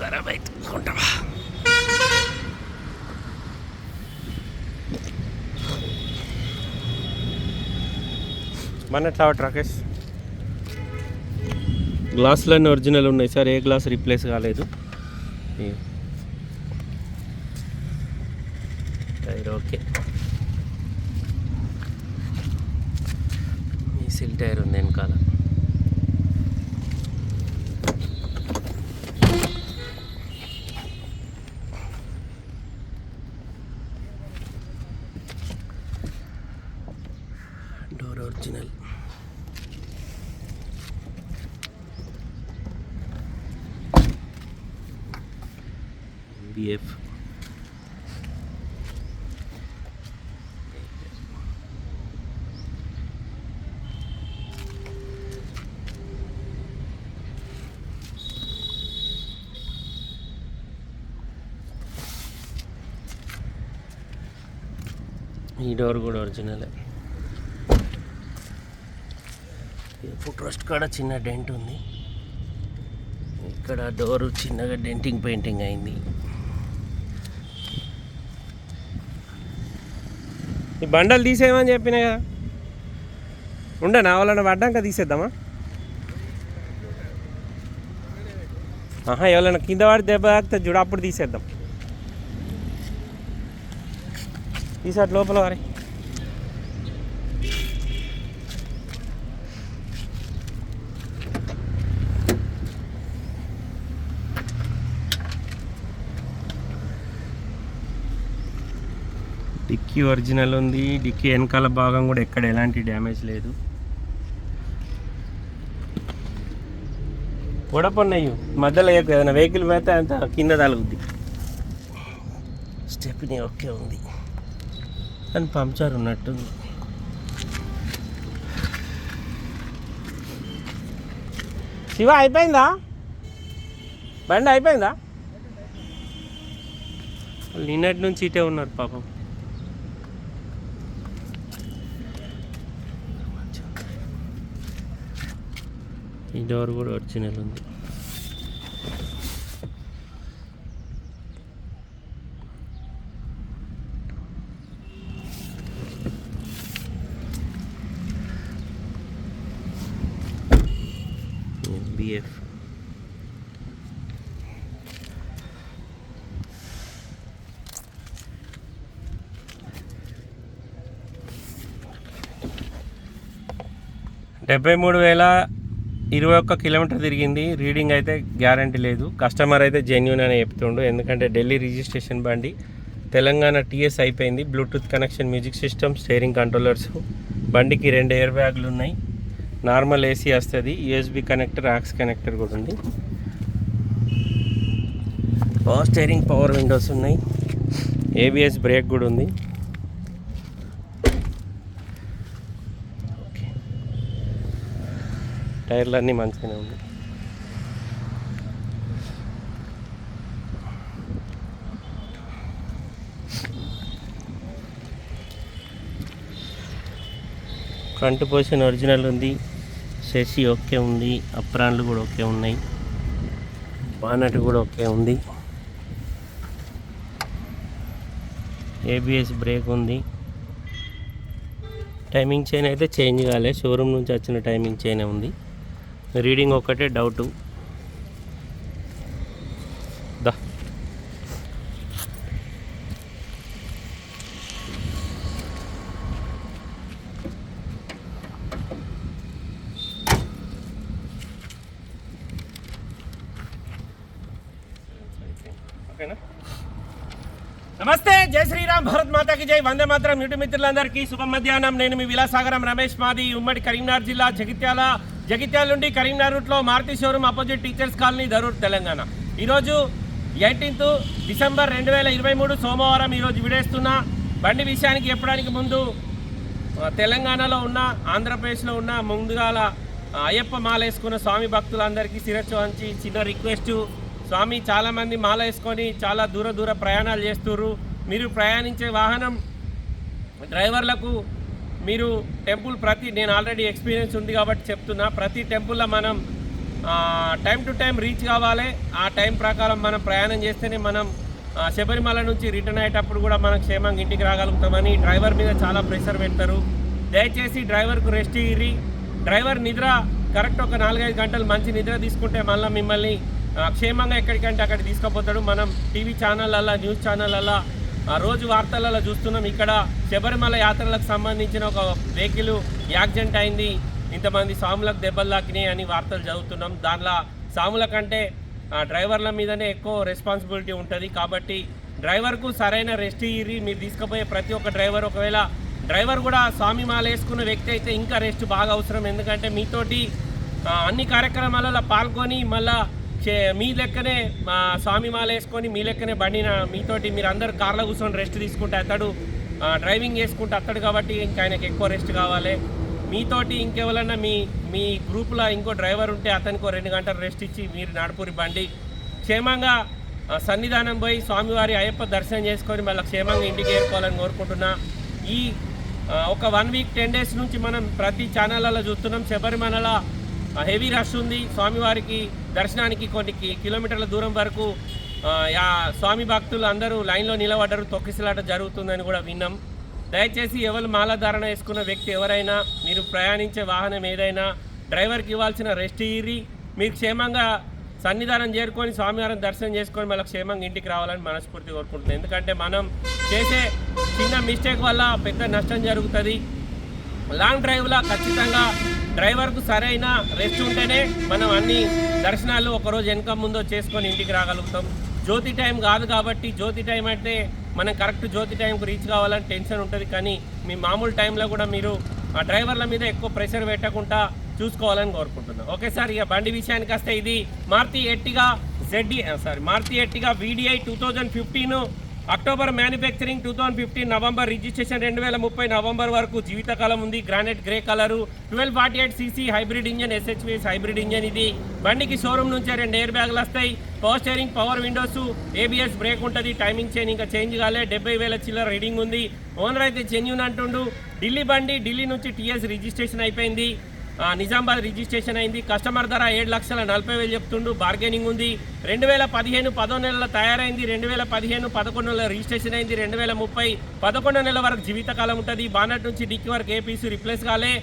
ఖరాబ్ మన ఎట్లా రాకేష్? గ్లాసులన్నీ ఒరిజినల్ ఉన్నాయి సార్ ఏ గ్లాస్ రీప్లేస్ కాలేదు. Tyre okay. ఈ సిల్ టైర్ ఉంది. వెనకాల డోర్ ఒరిజినల్ బిఎఫ్ ఈ డోర్ కూడా ఒరిజినలే ఫుట్ రెస్ట్ కాడ చిన్న డెంట్ ఉంది. ఇక్కడ డోర్ చిన్నగా డెంటింగ్ పెయింటింగ్ అయింది. ఈ బండలు తీసేయమని చెప్పినా కదా. ఉండనా వాళ్ళని పడ్డాక తీసేద్దామా? ఆహా ఎవరైనా కింద వాడి దెబ్బ తాకితే చూడ అప్పుడు తీసేద్దాం. తీసాట్ లోపల వారే. డిక్కీ ఒరిజినల్ ఉంది. డిక్కీ వెనకాల భాగం కూడా ఎక్కడ ఎలాంటి డ్యామేజ్ లేదు. ఉడపన్నాయి మధ్యలో ఏదైనా వెహికల్ పోతే అంత కింద తలుగుద్ది స్టెప్ని ఓకే ఉంది. కానీ పంచర్ ఉన్నట్టుంది శివ అయిపోయిందా? బండి అయిపోయిందా? నిన్నటి నుంచి ఇటే ఉన్నారు పాపం. ఈ డోర్ కూడా ఒరిజినల్ ఉంది. బిఎఫ్ డెబ్బై మూడు వేల ఇరవై ఒక్క కిలోమీటర్ తిరిగింది. రీడింగ్ అయితే గ్యారంటీ లేదు. కస్టమర్ అయితే జెన్యున్ అని చెప్తుండు. ఎందుకంటే ఢిల్లీ రిజిస్ట్రేషన్ బండి తెలంగాణ టీఎస్ అయిపోయింది. Bluetooth connection music system steering controllers బండికి రెండు ఎయిర్ బ్యాగులు ఉన్నాయి. నార్మల్ ఏసీ వస్తుంది. యూఎస్బి కనెక్టర్ ఆక్స్ కనెక్టర్ కూడా ఉంది. పవర్ స్టేరింగ్ పవర్ విండోస్ ఉన్నాయి. ఏబిఎస్ బ్రేక్ కూడా ఉంది. టైర్లు అన్నీ మంచిగానే ఉన్నాయి. ఫ్రంట్ పొజిషన్ ఒరిజినల్ ఉంది. సెసి ఓకే ఉంది. అప్రాన్లు కూడా ఓకే ఉన్నాయి. బానట్ కూడా ఓకే ఉంది. ఏబిఎస్ బ్రేక్ ఉంది. టైమింగ్ చైన్ అయితే చేంజ్ కాలే. షోరూమ్ నుంచి వచ్చిన టైమింగ్ చైన్ ఉంది. రీడింగ్ ఒక్కటే డౌటు. దా. నమస్తే జై శ్రీరామ్ భారత్ మాతాకి జై. వందే మాత్రం యూట్యూబ్ మిత్రులందరికీ శుభ మధ్యాహ్నం. నేను మీ విలాసాగరం రమేష్ మాది ఉమ్మడి కరీంనగర్ జిల్లా జగిత్యాల. జగిత్యాల నుండి కరీంనగర్ రూట్లో Maruti showroom opposite teachers colony Dharur Telangana. ఈరోజు ఎయిటీన్త్ డిసెంబర్ రెండు వేల ఇరవై మూడు సోమవారం ఈరోజు విడేస్తున్న బండి విషయానికి చెప్పడానికి ముందు తెలంగాణలో ఉన్న ఆంధ్రప్రదేశ్లో ఉన్న ముందుగాల అయ్యప్ప మాల వేసుకున్న స్వామి భక్తులందరికీ శిరస్సు చిన్న రిక్వెస్ట్. స్వామి చాలామంది మాల వేసుకొని చాలా దూర దూర ప్రయాణాలు చేస్తున్నారు మీరు ప్రయాణించే వాహనం డ్రైవర్లకు మీరు టెంపుల్ ప్రతి నేను ఆల్రెడీ ఎక్స్పీరియన్స్ ఉంది కాబట్టి చెప్తున్నా ప్రతి టెంపుల్లో మనం టైం టు టైం రీచ్ కావాలి. ఆ టైం ప్రకారం మనం ప్రయాణం చేస్తేనే మనం శబరిమల నుంచి రిటర్న్ అయ్యేటప్పుడు కూడా మనం క్షేమంగా ఇంటికి రాగలుగుతామని డ్రైవర్ మీద చాలా ప్రెషర్ పెడతారు. దయచేసి డ్రైవర్కు రెస్ట్ ఇయ్యి. డ్రైవర్ నిద్ర కరెక్ట్ ఒక నాలుగైదు గంటలు మంచి నిద్ర తీసుకుంటే మళ్ళీ మిమ్మల్ని క్షేమంగా ఎక్కడికంటే అక్కడికి తీసుకుపోతాడు. మనం టీవీ ఛానళ్ళల్లో న్యూస్ ఛానళ్ళల్లో రోజు వార్తలలో చూస్తున్నాం ఇక్కడ శబరిమల యాత్రలకు సంబంధించిన ఒక వెహికల్ యాక్సిడెంట్ అయింది. ఇంతమంది సాములకు దెబ్బలు తాకినాయి అని వార్తలు చదువుతున్నాం. దానిలో సాముల కంటే డ్రైవర్ల మీదనే ఎక్కువ రెస్పాన్సిబిలిటీ ఉంటుంది. కాబట్టి డ్రైవర్కు సరైన రెస్ట్ ఇరి మీరు తీసుకుపోయే ప్రతి ఒక్క డ్రైవర్. ఒకవేళ డ్రైవర్ కూడా స్వామి మాల వేసుకున్న వ్యక్తి అయితే ఇంకా రెస్ట్ బాగా అవసరం. ఎందుకంటే మీతోటి అన్ని కార్యక్రమాలలో పాల్గొని మళ్ళీ చే- మీ లెక్కనే మా స్వామి మాల వేసుకొని మీ లెక్కనే బండిన మీతోటి మీరు అందరు కార్లో కూర్చొని రెస్ట్ తీసుకుంటే అతడు డ్రైవింగ్ చేసుకుంటే అతడు కాబట్టి ఇంకా ఆయనకి ఎక్కువ రెస్ట్ కావాలి. మీతోటి ఇంకెవరన్నా మీ మీ గ్రూప్లో ఇంకో డ్రైవర్ ఉంటే అతనికి రెండు గంటలు రెస్ట్ ఇచ్చి మీరు నడుపురి బండి. క్షేమంగా సన్నిధానం పోయి స్వామివారి అయ్యప్ప దర్శనం చేసుకొని మళ్ళీ క్షేమంగా ఇంటికి చేరుకోవాలని కోరుకుంటున్నా. ఈ ఒక వన్ వీక్ టెన్ డేస్ నుంచి మనం ప్రతి ఛానళ్ళలో చూస్తున్నాం. శబరిమలలో హెవీ రష్ ఉంది. స్వామివారికి దర్శనానికి కొన్ని కిలోమీటర్ల దూరం వరకు ఆ, యా స్వామి భక్తులు అందరూ లైన్లో నిలబడ్డరు. తొక్కిసలాట జరుగుతుందని కూడా విన్నాం. దయచేసి ఎవరు మాలధారణ వేసుకున్న వ్యక్తి ఎవరైనా మీరు ప్రయాణించే వాహనం ఏదైనా డ్రైవర్కి ఇవ్వాల్సిన రెస్ట్ ఇరి మీరు క్షేమంగా సన్నిధానం చేరుకొని స్వామివారిని దర్శనం చేసుకొని మళ్ళీ క్షేమంగా ఇంటికి రావాలని మనస్ఫూర్తి కోరుకుంటున్నాను ఎందుకంటే మనం చేసే చిన్న మిస్టేక్ వల్ల పెద్ద నష్టం జరుగుతుంది. లాంగ్ డ్రైవ్లో ఖచ్చితంగా డ్రైవర్కు సరైన రెస్ట్ ఉంటేనే మనం అన్ని దర్శనాలు ఒకరోజు వెనక ముందో చేసుకొని ఇంటికి రాగలుగుతాం. జ్యోతి టైం కాదు కాబట్టి జ్యోతి టైం అంటే మనం కరెక్ట్ జ్యోతి టైంకు రీచ్ కావాలని టెన్షన్ ఉంటుంది. కానీ మీ మామూలు టైంలో కూడా మీరు ఆ డ్రైవర్ల మీద ఎక్కువ ప్రెషర్ పెట్టకుండా చూసుకోవాలని కోరుకుంటున్నాం. ఓకే సార్ ఇక బండి విషయానికి వస్తే ఇది Maruti Ertiga ZDi sorry Maruti Ertiga VDI two thousand fifteen October manufacturing two thousand fifteen November registration రెండు వేల ముప్పై నవంబర్ వరకు జీవితకాలం ఉంది. Granite grey colour twelve forty eight CC hybrid engine SHVS hybrid engine ఇది. బండికి షోరూమ్ నుంచి రెండు ఎయిర్ బ్యాగులు వస్తాయి. Power steering power windows ABS brake ఉంటుంది. టైమింగ్ చైన్ ఇంకా చేంజ్ కాలే. డెబ్బై వేల చిల్లర రీడింగ్ ఉంది. ఓనర్ అయితే జెన్యున్ అంటుండు. ఢిల్లీ బండి ఢిల్లీ నుంచి టీఎస్ రిజిస్ట్రేషన్ అయిపోయింది. నిజామాబాద్ రిజిస్ట్రేషన్ అయింది. కస్టమర్ ధర ఏడు లక్షల నలభై వేలు చెప్తుండు. బార్గెనింగ్ ఉంది. రెండు వేల పదిహేను పదో నెలల తయారైంది. రెండు వేల పదిహేను పదకొండు నెలల రిజిస్ట్రేషన్ అయింది. రెండు వేల ముప్పై పదకొండు నెలల వరకు జీవితకాలం ఉంటుంది. బానట్ నుంచి డిక్కి వరకు ఏ పీసు రిప్లేస్ కాలే.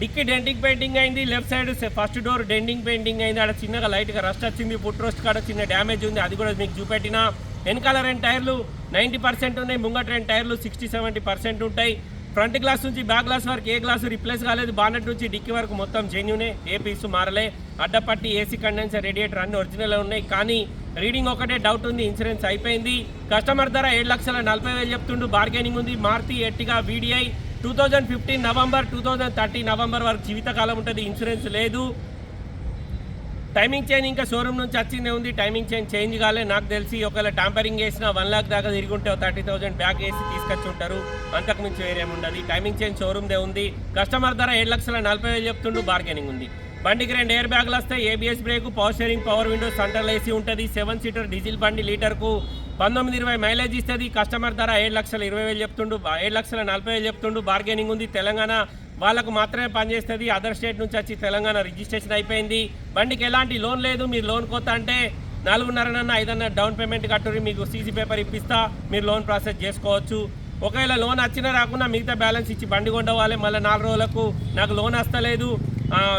డిక్కి డెంటింగ్ పెయింటింగ్ అయింది. Left side first door denting painting అయింది. అక్కడ చిన్నగా లైట్గా రస్ట్ వచ్చింది. ఫుట్ రోస్ట్ కాడ చిన్న డ్యామేజ్ ఉంది. అది కూడా మీకు చూపెట్టిన. వెనకాల రెండు టైర్లు నైంటీ పర్సెంట్ ఉన్నాయి. ముంగట రెండు టైర్లు సిక్స్టీ సెవెంటీ పర్సెంట్ ఉంటాయి. ఫ్రంట్ గ్లాస్ నుంచి బ్యాక్ గ్లాస్ వరకు ఏ గ్లాసు రిప్లేస్ కాలేదు. బానెట్ నుంచి డిక్కీ వరకు మొత్తం జెన్యునే ఏ పీసు మారలే. అడ్డపట్టి ఏసీ కండెన్సర్ రేడియేటర్ అన్ని ఒరిజినల్ ఉన్నాయి. కానీ రీడింగ్ ఒకటే డౌట్ ఉంది ఇన్సూరెన్స్ అయిపోయింది. కస్టమర్ ధర ఏడు లక్షల నలభై వేలు చెప్తుండు బార్గెనింగ్ ఉంది. Maruti Ertiga VDI. Two thousand fifteen November two thousand thirty November వరకు జీవితకాలం ఉంటుంది ఇన్సూరెన్స్ లేదు. టైమింగ్ చైన్ ఇంకా షోరూమ్ నుంచి వచ్చిందే ఉంది. టైమింగ్ చైన్ చేంజ్ కాలే. నాకు తెలిసి ఒకవేళ టాంపరింగ్ చేసిన వన్ లాక్ దాకా తిరిగి ఉంటే థర్టీ థౌసండ్ బ్యాక్ వేసి తీసుకొచ్చి ఉంటారు అంతకు మించి వేరేముండదు టైమింగ్ చైన్ షోరూమ్దే ఉంది. కస్టమర్ ధర ఏడు లక్షల నలభై వేలు చెప్తుండు. బార్గెనింగ్ ఉంది. బండికి రెండు ఎయిర్ బ్యాగులు వస్తాయి. ABS brake power sharing power windows centre AC ఉంటుంది. సెవెన్ సీటర్ డీజిల్ బండి లీటర్కు పంతొమ్మిది ఇరవై మైలేజ్ ఇస్తుంది. కస్టమర్ ధర ఏడు లక్షల ఇరవై వేలు చెప్తుండు. ఏడు లక్షల నలభై వేలు చెప్తుండు. బార్గెనింగ్ ఉంది. తెలంగాణ వాళ్ళకు మాత్రమే పనిచేస్తుంది అదర్ స్టేట్ నుంచి వచ్చి తెలంగాణ రిజిస్ట్రేషన్ అయిపోయింది. బండికి ఎలాంటి లోన్ లేదు. మీరు లోన్ కొత్త అంటే నాలుగున్నరనన్నా ఐదన్న డౌన్ పేమెంట్ కట్టుకుని మీకు సీసీ పేపర్ ఇప్పిస్తా. మీరు లోన్ ప్రాసెస్ చేసుకోవచ్చు. ఒకవేళ లోన్ వచ్చినా రాకుండా మిగతా బ్యాలెన్స్ ఇచ్చి బండి కొండవాలి. మళ్ళీ నాలుగు రోజులకు నాకు లోన్ వస్తలేదు.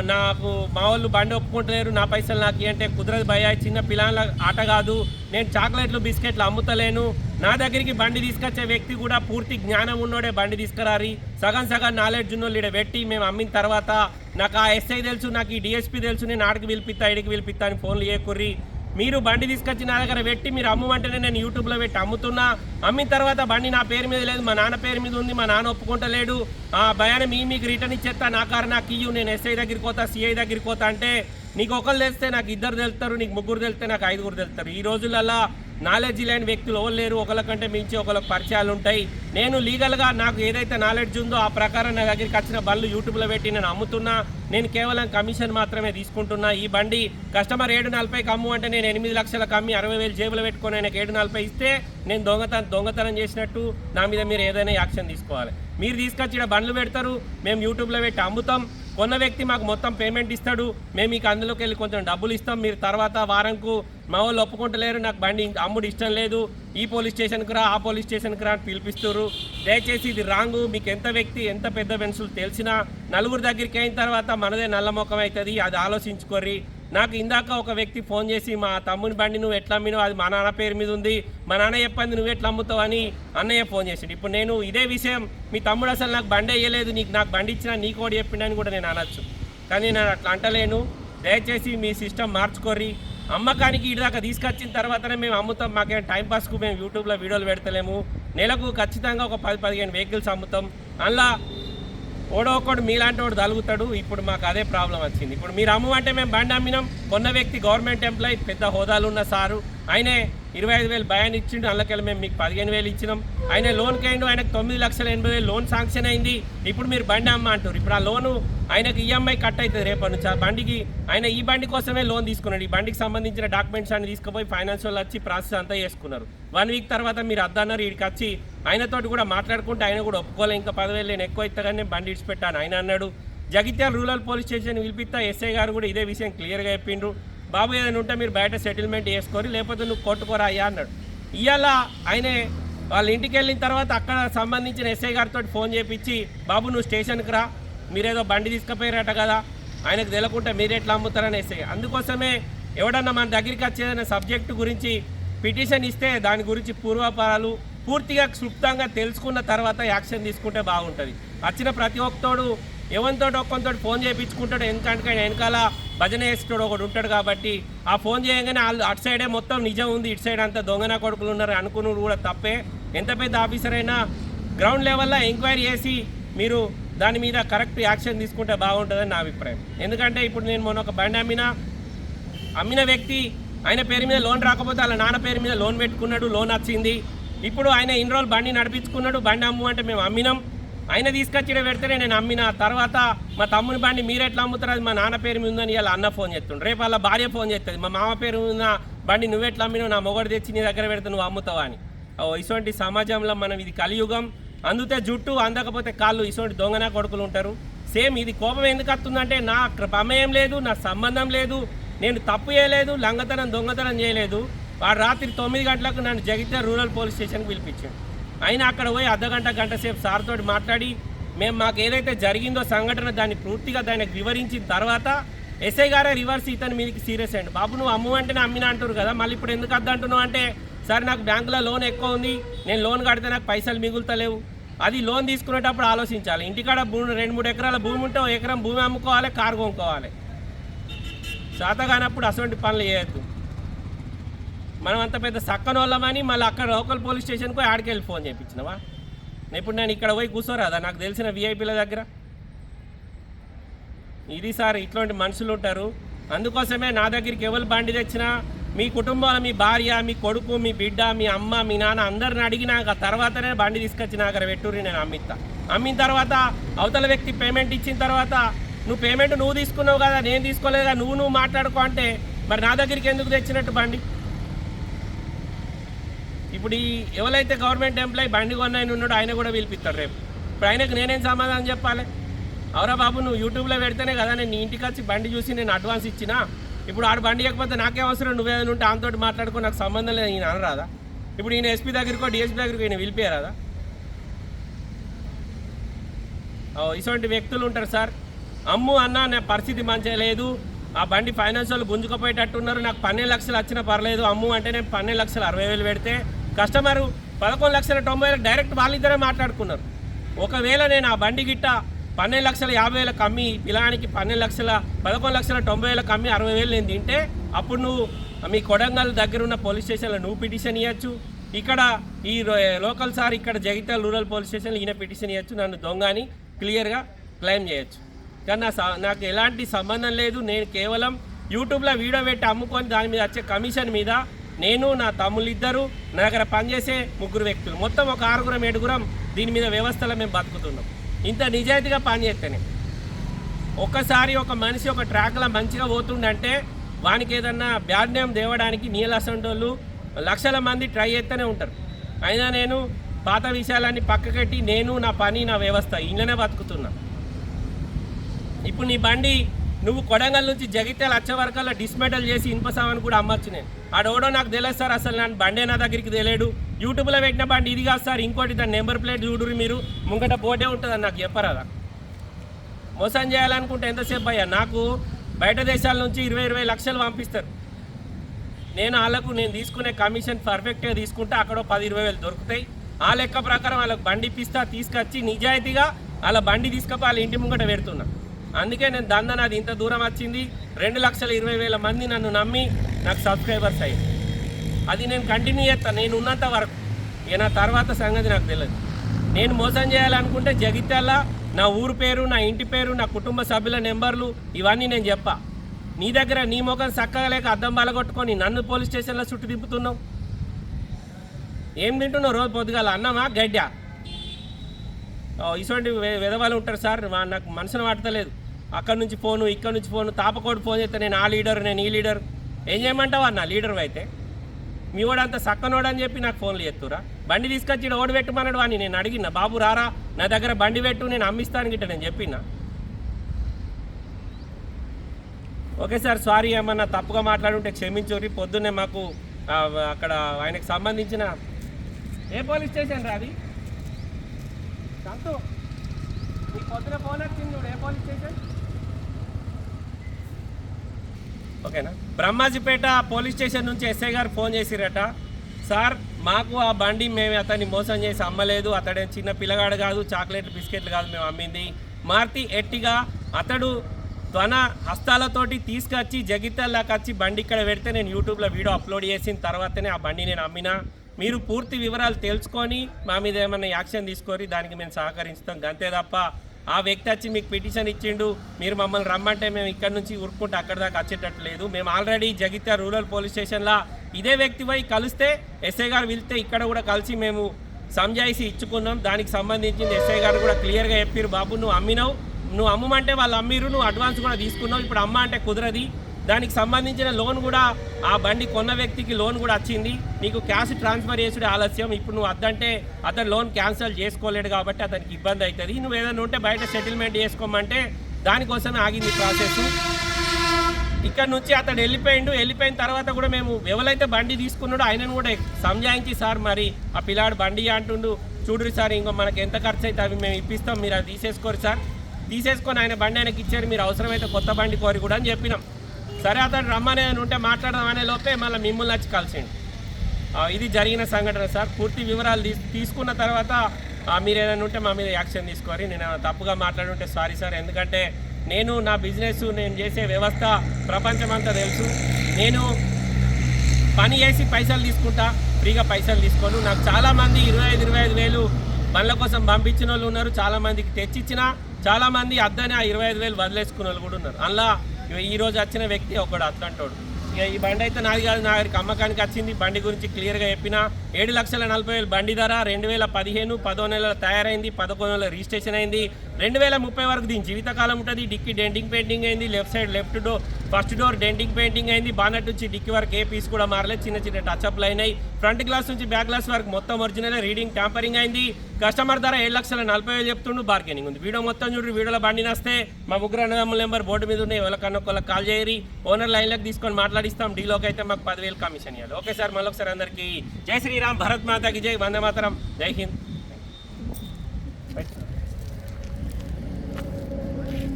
నాకు మా వాళ్ళు బండి ఒప్పుకుంటలేరు. నా పైసలు నాకు అంటే కుదరదు భయ చిన్న పిల్లల ఆట కాదు. నేను చాక్లెట్లు బిస్కెట్లు అమ్ముతలేను. నా దగ్గరికి బండి తీసుకొచ్చే వ్యక్తి కూడా పూర్తి జ్ఞానం ఉన్నోడే బండి తీసుకురారి. సగం సగం నాలెడ్జ్ ఉన్నోళ్ళు ఈడ పెట్టి మేము అమ్మిన తర్వాత నాకు ఆ ఎస్ఐ తెలుసు నాకు ఈ డిఎస్పీ తెలుసు నేను ఆడికి పిలిపిస్తా ఇడికి పిలిపిస్తా అని ఫోన్లు చేయకుర్రి మీరు బండి తీసుకొచ్చి నా దగ్గర పెట్టి మీరు అమ్మమంటేనే నేను యూట్యూబ్లో పెట్టి అమ్ముతున్నా. అమ్మిన తర్వాత బండి నా పేరు మీద లేదు మా నాన్న పేరు మీద ఉంది మా నాన్న ఒప్పుకుంటలేడు. ఆ భయాన్ని మీ మీకు రిటర్న్ ఇచ్చేస్తా నా కారు నాకు ఇయ్యు నేను ఎస్ఐ దగ్గరికి పోతా సిఐ దగ్గరికి పోతా అంటే నీకు ఒకరు తెలిస్తే నాకు ఇద్దరు తెలుస్తారు నీకు ముగ్గురు తెలిస్తే నాకు ఐదుగురు తెలుస్తారు. ఈ రోజులలో నాలెడ్జ్ లేని వ్యక్తులు ఎవరు లేరు. ఒకరికంటే మించి ఒకరికి పరిచయాలు ఉంటాయి. నేను లీగల్గా నాకు ఏదైతే నాలెడ్జ్ ఉందో ఆ ప్రకారం నా దగ్గరికి వచ్చిన బండ్లు యూట్యూబ్లో పెట్టి నేను అమ్ముతున్నా. నేను కేవలం కమిషన్ మాత్రమే తీసుకుంటున్నా. ఈ బండి కస్టమర్ ఏడు నలభైకి అమ్ము అంటే నేను ఎనిమిది లక్షల కమ్మి అరవై వేలు జేబులు పెట్టుకొని నాకు ఏడు నలభై ఇస్తే నేను దొంగతనం దొంగతనం చేసినట్టు నా మీద మీరు ఏదైనా యాక్షన్ తీసుకోవాలి. మీరు తీసుకొచ్చి ఇక్కడ బండ్లు పెడతారు. మేము యూట్యూబ్లో పెట్టి అమ్ముతాం. కొన్న వ్యక్తి మాకు మొత్తం పేమెంట్ ఇస్తాడు. మేము మీకు అందులోకి వెళ్ళి కొంచెం డబ్బులు ఇస్తాం. మీరు తర్వాత వారంకు మా వాళ్ళు ఒప్పుకుంటలేరు నాకు బండి అమ్ముడు ఇష్టం లేదు. ఈ పోలీస్ స్టేషన్కి రా ఆ పోలీస్ స్టేషన్కి రా అని పిలిపిస్తారు దయచేసి ఇది రాంగు. మీకు ఎంత వ్యక్తి ఎంత పెద్ద మనుషులు తెలిసినా నలుగురు దగ్గరికి అయిన తర్వాత మనదే నల్లముఖం అవుతుంది అది ఆలోచించుకోర్రి. నాకు ఇందాక ఒక వ్యక్తి ఫోన్ చేసి మా తమ్ముని బండి నువ్వు ఎట్లా అమ్మినావు? అది మా నాన్న పేరు మీద ఉంది. మా నాన్న చెప్పింది నువ్వు ఎట్లా అమ్ముతావు? అని అన్నయ్య ఫోన్ చేసాడు. ఇప్పుడు నేను ఇదే విషయం. మీ తమ్ముడు అసలు నాకు బండి వేయలేదు నీకు నాకు బండి ఇచ్చినా నీకు కూడా చెప్పిండని కూడా నేను అనొచ్చు. కానీ నేను అట్లా అంటలేను. దయచేసి మీ సిస్టమ్ మార్చుకోర్రి. అమ్మకానికి ఇటు దాకా తీసుకొచ్చిన తర్వాతనే మేము అమ్ముతాం. మాకేం టైం పాస్కు మేము యూట్యూబ్లో వీడియోలు పెడతలేము. నెలకు ఖచ్చితంగా ఒక పది పదిహేను వెహికల్స్ అమ్ముతాం. అందులో ఓడో ఒకడు మీలాంటి వాడు తలుగుతాడు. ఇప్పుడు మాకు అదే ప్రాబ్లం వచ్చింది. ఇప్పుడు మీరు అమ్ము అంటే మేము బండి అమ్మినాం. కొన్న వ్యక్తి గవర్నమెంట్ ఎంప్లాయీ పెద్ద హోదాలు ఉన్న సారు. ఆయనే ఇరవై ఐదు వేలు భయాన్ని ఇచ్చిండు. అందులోకెళ్ళి మేము మీకు పదిహేను వేలు ఇచ్చినాం. ఆయన లోన్కి అయిండు ఆయనకు తొమ్మిది లక్షల ఎనభై వేలు లోన్ శాంక్షన్ అయింది. ఇప్పుడు మీరు బండి అమ్మ అంటారు ఇప్పుడు ఆ లోను ఆయనకు ఈఎంఐ కట్ అవుతుంది రేపటి నుంచి. ఆ బండికి ఆయన ఈ బండి కోసమే లోన్ తీసుకున్నాడు. ఈ బండికి సంబంధించిన డాక్యుమెంట్స్ అన్ని తీసుకుపోయి ఫైనాన్స్ వాళ్ళు వచ్చి ప్రాసెస్ అంతా చేసుకున్నారు. వన్ వీక్ తర్వాత మీరు అద్దన్నారు. వీడికి వచ్చి ఆయనతోటి కూడా మాట్లాడుకుంటే ఆయన కూడా ఒప్పుకోలే. ఇంకా పదివేలు నేను ఎక్కువ ఇస్తాగానే నేను బండి ఇడిచిపెట్టాను. ఆయన అన్నాడు జగిత్యాల రూరల్ పోలీస్ స్టేషన్ పిలిపిస్తా ఎస్ఐ గారు కూడా ఇదే విషయం క్లియర్గా చెప్పిండ్రు. బాబు ఏదైనా ఉంటే మీరు బయట సెటిల్మెంట్ చేసుకొని లేకపోతే నువ్వు కొట్టుకోరా అయ్యా అన్నాడు. ఇవాళ ఆయనే వాళ్ళ ఇంటికి వెళ్ళిన తర్వాత అక్కడ సంబంధించిన ఎస్ఐ గారితో ఫోన్ చేపించి బాబు నువ్వు స్టేషన్కి రా మీరేదో బండి తీసుకుపోయారట కదా ఆయనకు తెలియకుండా మీరు ఎట్లా అమ్ముతారని ఎస్ఐ అందుకోసమే ఎవడన్నా మన దగ్గరికి వచ్చేదన్న సబ్జెక్టు గురించి పిటిషన్ ఇస్తే దాని గురించి పూర్వాపారాలు పూర్తిగా క్లుప్తంగా తెలుసుకున్న తర్వాత యాక్షన్ తీసుకుంటే బాగుంటుంది. వచ్చిన ప్రతి ఒక్కతోడు ఎవరితోటి ఒక్కొంతోటి ఫోన్ చేయించుకుంటాడు ఎందుకంటే వెనకాల భజన చేసేటోడు ఒకడు ఉంటాడు కాబట్టి ఆ ఫోన్ చేయగానే వాళ్ళు అటు సైడే మొత్తం నిజం ఉంది ఇటు సైడ్ అంతా దొంగన కొడుకులు ఉన్నారు అనుకున్నాడు కూడా తప్పే. ఎంత పెద్ద ఆఫీసర్ అయినా గ్రౌండ్ లెవెల్లో ఎంక్వైరీ చేసి మీరు దాని మీద కరెక్ట్ యాక్షన్ తీసుకుంటే బాగుంటుందని నా అభిప్రాయం. ఎందుకంటే ఇప్పుడు నేను మొన్న ఒక బండి అమ్మిన అమ్మిన వ్యక్తి ఆయన పేరు మీద లోన్ రాకపోతే వాళ్ళ నాన్న పేరు మీద లోన్ పెట్టుకున్నాడు లోన్ వచ్చింది. ఇప్పుడు ఆయన ఇన్ని రోజులు బండి నడిపించుకున్నాడు బండి అమ్ము అంటే మేము అమ్మినాం. ఆయన తీసుకొచ్చిన పెడితేనే నేను అమ్మిన తర్వాత మా తమ్ముని బండి మీరు ఎట్లా అమ్ముతారు? అది మా నాన్న పేరు మీద ఉందని ఇలా అన్న ఫోన్ చేస్తుండ్రు రేపు వాళ్ళ భార్య ఫోన్ చేస్తుంది. మా మామ పేరు మీద బండి నువ్వెట్లా అమ్మినావు? నా మొగడు తెచ్చి నీ దగ్గర పెడితే నువ్వు అమ్ముతావా అని. ఓ ఇటువంటి సమాజంలో మనం ఇది కలియుగం. అందుతే జుట్టు అందకపోతే కాళ్ళు ఇటువంటి దొంగన కొడుకులు ఉంటారు. సేమ్ ఇది కోపం ఎందుకు వస్తుందంటే నా ప్రమేయం లేదు నా సంబంధం లేదు నేను తప్పు చేయలేదు లంగతనం దొంగతనం చేయలేదు. వాడు రాత్రి తొమ్మిది గంటలకు నన్ను జగిత్యాల రూరల్ పోలీస్ స్టేషన్కి పిలిపించాడు. అయినా అక్కడ పోయి అర్ధగంట గంట సేపు సార్ తోటి మాట్లాడి మేము మాకు ఏదైతే జరిగిందో సంఘటన దాన్ని పూర్తిగా దానికి వివరించిన తర్వాత ఎస్ఐ గారే రివర్స్ ఇతని మీదకి సీరియస్ అండి బాబు నువ్వు అమ్ము అంటేనే అమ్మిన అంటారు కదా మళ్ళీ ఇప్పుడు ఎందుకు అద్దంటున్నావు అంటే సరే నాకు బ్యాంకులో లోన్ ఎక్కువ ఉంది నేను లోన్ కడితే నాకు పైసలు మిగులుతలేవు. అది లోన్ తీసుకునేటప్పుడు ఆలోచించాలి. ఇంటికాడ భూమి రెండు మూడు ఎకరాల భూమి ఉంటే ఓ ఎకరం భూమి అమ్ముకోవాలి కారు కొనుక్కోవాలి. శాత కానప్పుడు అటువంటి పనులు చేయొద్దు. మనం అంత పెద్ద సక్కనోళ్ళమని మళ్ళీ అక్కడ లోకల్ పోలీస్ స్టేషన్కి పోయి ఆడికి వెళ్ళి ఫోన్ చేయించినవా ఇప్పుడు నేను ఇక్కడ పోయి కూర్చోరాదా నాకు తెలిసిన విఐపీల దగ్గర. ఇది సార్ ఇట్లాంటి మనుషులు ఉంటారు. అందుకోసమే నా దగ్గరికి ఎవరు బండి తెచ్చినా మీ కుటుంబంలో మీ భార్య మీ కొడుకు మీ బిడ్డ మీ అమ్మ మీ నాన్న అందరిని అడిగినాక తర్వాతనే బండి తీసుకొచ్చి నా దగ్గర పెట్టుర్రి నేను అమ్మిస్తా. అమ్మిన తర్వాత అవతల వ్యక్తి పేమెంట్ ఇచ్చిన తర్వాత నువ్వు పేమెంట్ నువ్వు తీసుకున్నావు కదా నేను తీసుకోలేదు కదా నువ్వు నువ్వు మాట్లాడుకో అంటే మరి నా దగ్గరికి ఎందుకు తెచ్చినట్టు బండి? ఇప్పుడు ఈ ఎవరైతే గవర్నమెంట్ ఎంప్లాయీ బండి కొన్నాయని ఉన్నాడో ఆయన కూడా పిలిపిస్తాడు రేపు. ఇప్పుడు ఆయనకు నేనేం సమాధానం చెప్పాలి? అవరా బాబు నువ్వు యూట్యూబ్లో పెడితేనే కదా నేను నీ ఇంటికి వచ్చి బండి చూసి నేను అడ్వాన్స్ ఇచ్చినా? ఇప్పుడు ఆడు బండి ఇవ్వకపోతే నాకే అవసరం? నువ్వేదైనా ఉంటే ఆమెతోటి మాట్లాడుకో నాకు సంబంధం లేదు ఈయన అనరాదా? ఇప్పుడు ఈయన ఎస్పీ దగ్గరికో డిఎస్పీ దగ్గరికి ఈయన పిలిపారాదా ఇటువంటి వ్యక్తులు ఉంటారు సార్. అమ్ము అన్న నా పరిస్థితి మంచిగా లేదు. ఆ బండి ఫైనాన్స్ వాళ్ళు గుంజుకుపోయేటట్టున్నారు. నాకు పన్నెండు లక్షలు వచ్చినా పర్లేదు. అమ్ము అంటే నేను పన్నెండు లక్షలు అరవై వేలు పెడితే కస్టమరు పదకొండు లక్షల తొంభై వేలకు డైరెక్ట్ వాళ్ళిద్దరే మాట్లాడుకున్నారు. ఒకవేళ నేను ఆ బండి గిట్ట పన్నెండు లక్షల యాభై వేలకు అమ్మి పిలానికి పన్నెండు లక్షల పదకొండు లక్షల తొంభై వేలకు అమ్మి అరవై వేలు నేను తింటే అప్పుడు నువ్వు మీ కొడంగల్ దగ్గర ఉన్న పోలీస్ స్టేషన్లో నువ్వు పిటిషన్ ఇవ్వచ్చు ఇక్కడ ఈ రో- లోకల్ సార్ ఇక్కడ జగిత్యాల రూరల్ పోలీస్ స్టేషన్లో ఈయన పిటిషన్ ఇవ్వచ్చు నన్ను దొంగ అని క్లియర్గా క్లెయిమ్ చేయొచ్చు. కానీ నా స- నాకు ఎలాంటి సంబంధం లేదు. నేను కేవలం యూట్యూబ్లో వీడియో పెట్టి అమ్ముకొని దాని మీద వచ్చే కమిషన్ మీద నేను నా తమ్ముళ్ళు ఇద్దరు నా దగ్గర పనిచేసే ముగ్గురు వ్యక్తులు. మొత్తం ఒక ఆరుగురం ఏడుగురం దీని మీద వ్యవస్థలో మేము బతుకుతున్నాం. ఇంత నిజాయితీగా పనిచేస్తేనే ఒక్కసారి ఒక మనిషి ఒక ట్రాక్లో మంచిగా పోతుండంటే వానికి ఏదన్నా బ్యాడ్ నేమ్ తేవడానికి లక్షల మంది ట్రై చేస్తూనే ఉంటారు. అయినా నేను పాత విషయాలన్నీ పక్కకట్టి నేను నా పని నా వ్యవస్థ ఇళ్ళనే బతుకుతున్నా. ఇప్పుడు నీ బండి నువ్వు కొడంగల్ నుంచి జగిత్యాల వచ్చే వరకల్లా డిస్మెటల్ చేసి ఇనుప సామాన్ కూడా అమ్మచ్చు నేను. ఆడోడో నాకు తెలియదు సార్ అసలు నేను బండే నా దగ్గరికి తెలియడు. యూట్యూబ్లో పెట్టిన బండి ఇది కాదు సార్ ఇంకోటి దాని నెంబర్ ప్లేట్ చూడురు మీరు. ముంగట బోర్డే ఉంటుందని నాకు చెప్పరాదా? మోసం చేయాలనుకుంటే ఎంతసేపు అయ్యా నాకు బయట దేశాల నుంచి ఇరవై ఇరవై లక్షలు పంపిస్తారు. నేను వాళ్ళకు నేను తీసుకునే కమిషన్ పర్ఫెక్ట్గా తీసుకుంటే అక్కడ పది ఇరవై వేలు దొరుకుతాయి. ఆ లెక్క ప్రకారం వాళ్ళకి బండి ఇప్పిస్తా తీసుకొచ్చి నిజాయితీగా వాళ్ళ బండి తీసుకపోయి వాళ్ళ ఇంటి ముంగట పెడుతున్నా. అందుకే నేను దంద నాది ఇంత దూరం వచ్చింది. రెండు లక్షల ఇరవై వేల మంది నన్ను నమ్మి నాకు సబ్స్క్రైబర్స్ అయ్యారు. అది నేను కంటిన్యూ చేస్తాను నేను ఉన్నంత వరకు. ఇక నా తర్వాత సంగతి నాకు తెలియదు. నేను మోసం చేయాలనుకుంటే జగిత్యాల నా ఊరు పేరు నా ఇంటి పేరు నా కుటుంబ సభ్యుల నెంబర్లు ఇవన్నీ నేను చెప్పా. నీ దగ్గర నీ ముఖం చక్కగా లేక అద్దం బలగొట్టుకొని నన్ను పోలీస్ స్టేషన్లో చుట్టు తిప్పుతున్నావు ఏం తింటున్నావు రోజు పొద్దుగాల? అన్నమా గడ్డ? ఇటువంటి విధవాళ్ళు ఉంటారు సార్. నాకు మనసును పట్టలేదు అక్కడ నుంచి ఫోను ఇక్కడ నుంచి ఫోను తాపకోడు ఫోన్ చేస్తే నేను ఆ లీడర్ నేను ఈ లీడర్. ఏం చేయమంటావు అన్న లీడర్ అయితే? మీ వాడు అంత సక్కనోడు అని చెప్పి నాకు ఫోన్లు చేస్తురా బండి తీసుకొచ్చి ఈడ ఓడి అని నేను అడిగిన బాబు రారా నా దగ్గర బండి పెట్టు నేను అమ్మిస్తాను గిట్ట నేను చెప్పిన. ఓకే సార్ సారీ ఏమన్నా తప్పుగా మాట్లాడుంటే క్షమించుర్రి పొద్దున్నే మాకు అక్కడ ఆయనకు సంబంధించిన ఏ పోలీస్ స్టేషన్ రా అది? సంతు నీ పొద్దున ఫోన్ వచ్చింది చూడు ఏ పోలీస్ స్టేషన్? ఓకేనా? బ్రహ్మాజీపేట పోలీస్ స్టేషన్ నుంచి ఎస్ఐ గారు ఫోన్ చేసిరట. సార్ మాకు ఆ బండి మేము అతన్ని మోసం చేసి అమ్మలేదు. అతడే చిన్న పిల్లగాడు కాదు చాక్లెట్లు బిస్కెట్లు కాదు మేము అమ్మింది. మార్తి ఎట్టిగా అతడు తన హస్తాలతోటి తీసుకొచ్చి జగిత్యాలకు వచ్చి బండి ఇక్కడ పెడితే నేను యూట్యూబ్లో వీడియో అప్లోడ్ చేసిన తర్వాతనే ఆ బండి నేను అమ్మినా. మీరు పూర్తి వివరాలు తెలుసుకొని మా మీద ఏమైనా యాక్షన్ తీసుకొని దానికి మేము సహకరిస్తాం. అంతే తప్ప ఆ వ్యక్తి వచ్చి మీకు పిటిషన్ ఇచ్చిండు మీరు మమ్మల్ని రమ్మంటే మేము ఇక్కడ నుంచి ఉరుక్కుంటే అక్కడ దాకా వచ్చేటట్టు లేదు మేము ఆల్రెడీ జగిత్యా రూరల్ పోలీస్ స్టేషన్లో ఇదే వ్యక్తి పోయి కలిస్తే ఎస్ఐ గారు వెళ్తే ఇక్కడ కూడా కలిసి మేము సంజాయిసి ఇచ్చుకున్నాం. దానికి సంబంధించింది ఎస్ఐ గారు కూడా క్లియర్గా చెప్పారు బాబు నువ్వు అమ్మినావు నువ్వు అమ్మమంటే వాళ్ళు అమ్మిరు నువ్వు అడ్వాన్స్ కూడా తీసుకున్నావు ఇప్పుడు అమ్మ అంటే కుదరది. దానికి సంబంధించిన లోన్ కూడా ఆ బండి కొన్న వ్యక్తికి లోన్ కూడా వచ్చింది. నీకు క్యాష్ ట్రాన్స్ఫర్ చేసుడే ఆలస్యం. ఇప్పుడు నువ్వు అద్దంటే అతను లోన్ క్యాన్సిల్ చేసుకోలేడు కాబట్టి అతనికి ఇబ్బంది అవుతుంది. నువ్వు ఏదైనా ఉంటే బయట సెటిల్మెంట్ చేసుకోమంటే దానికోసమే ఆగింది ప్రాసెస్. ఇక్కడ నుంచి అతడు వెళ్ళిపోయిండు. వెళ్ళిపోయిన తర్వాత కూడా మేము ఎవరైతే బండి తీసుకున్నాడో ఆయనను కూడా సంజాయించి సార్ మరి ఆ పిల్లాడు బండి అంటుండు. చూడు సార్ ఇంకో మనకి ఎంత ఖర్చు అయితే అవి మేము ఇప్పిస్తాం. మీరు అది తీసేసుకోరు సార్. తీసేసుకొని ఆయన బండి ఆయనకి ఇచ్చారు. మీరు అవసరమైతే కొత్త బండి కోరి కూడా అని చెప్పినాం. సరే అతను రమ్మనే ఉంటే మాట్లాడదాం అనే లోపే మళ్ళీ మిమ్మల్ని వచ్చి కలిసిండు. ఇది జరిగిన సంఘటన సార్. పూర్తి వివరాలు తీసుకున్న తర్వాత మీరు ఏదైనా ఉంటే మా మీద యాక్షన్ తీసుకోవాలి నేను తప్పుగా మాట్లాడుంటే సారీ సార్. ఎందుకంటే నేను నా బిజినెస్ నేను చేసే వ్యవస్థ ప్రపంచమంతా తెలుసు. నేను పని చేసి పైసలు తీసుకుంటా ఫ్రీగా పైసలు తీసుకోను. నాకు చాలామంది ఇరవై ఐదు ఇరవై ఐదు వేలు బండ్ల కోసం పంపించిన వాళ్ళు ఉన్నారు చాలామందికి తెచ్చిచ్చిన చాలామంది అద్దనే ఆ ఇరవై ఐదు వేలు వదిలేసుకున్న వాళ్ళు కూడా ఉన్నారు. అందులో ఈరోజు వచ్చిన వ్యక్తి ఒకడు అట్లాంటోడు. ఇక ఈ బండి అయితే నాది కాదు నా దగ్గరికి అమ్మకానికి వచ్చింది. బండి గురించి క్లియర్గా చెప్పిన ఏడు లక్షల నలభై వేలు బండి ధర రెండు వేల పదిహేను పదో నెలల తయారైంది పదకొండు నెలల రిజిస్ట్రేషన్ అయింది. రెండు వేల ముప్పై వరకు దీని జీవితకాలం ఉంటుంది. డిక్కీ డెంటింగ్ పెయింటింగ్ అయింది left side left door first door denting painting అయింది. బానట్ నుంచి డిక్కీ వరకు ఏ పీస్ కూడా మారలేదు. చిన్న చిన్న టచ్అప్లు అయినాయి. ఫ్రంట్ గ్లాస్ నుంచి బ్యాక్ గ్లాస్ వరకు మొత్తం ఒరిజినల్. రీడింగ్ ట్యాంపరింగ్ అయింది. కస్టమర్ ధర ఏడు లక్షల నలభై వేలు చెప్తుండు బార్గెనింగ్ ఉంది. వీడియో మొత్తం చూడు వీడియోలో బండి నస్తే మా ముగ్గురు అన్నదమ్ముల నెంబర్ బోర్డు మీద ఉన్నాయి ఎవరికన్నా ఒకళ్ళకి కాల్ చేయరి ఓనర్ లైన్లోకి తీసుకొని మాట్లాడిస్తాం డీలోకి అయితే మాకు పదివేలు కమిషన్ ఇవ్వాలి ఓకే సార్ మళ్ళొకసారి అందరికీ జై శ్రీరామ్ భరత్ మాతకి జై వందే మాతరం. జై హింద్.